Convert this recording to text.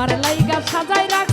তোমার লাইগা সাজাই রাখ।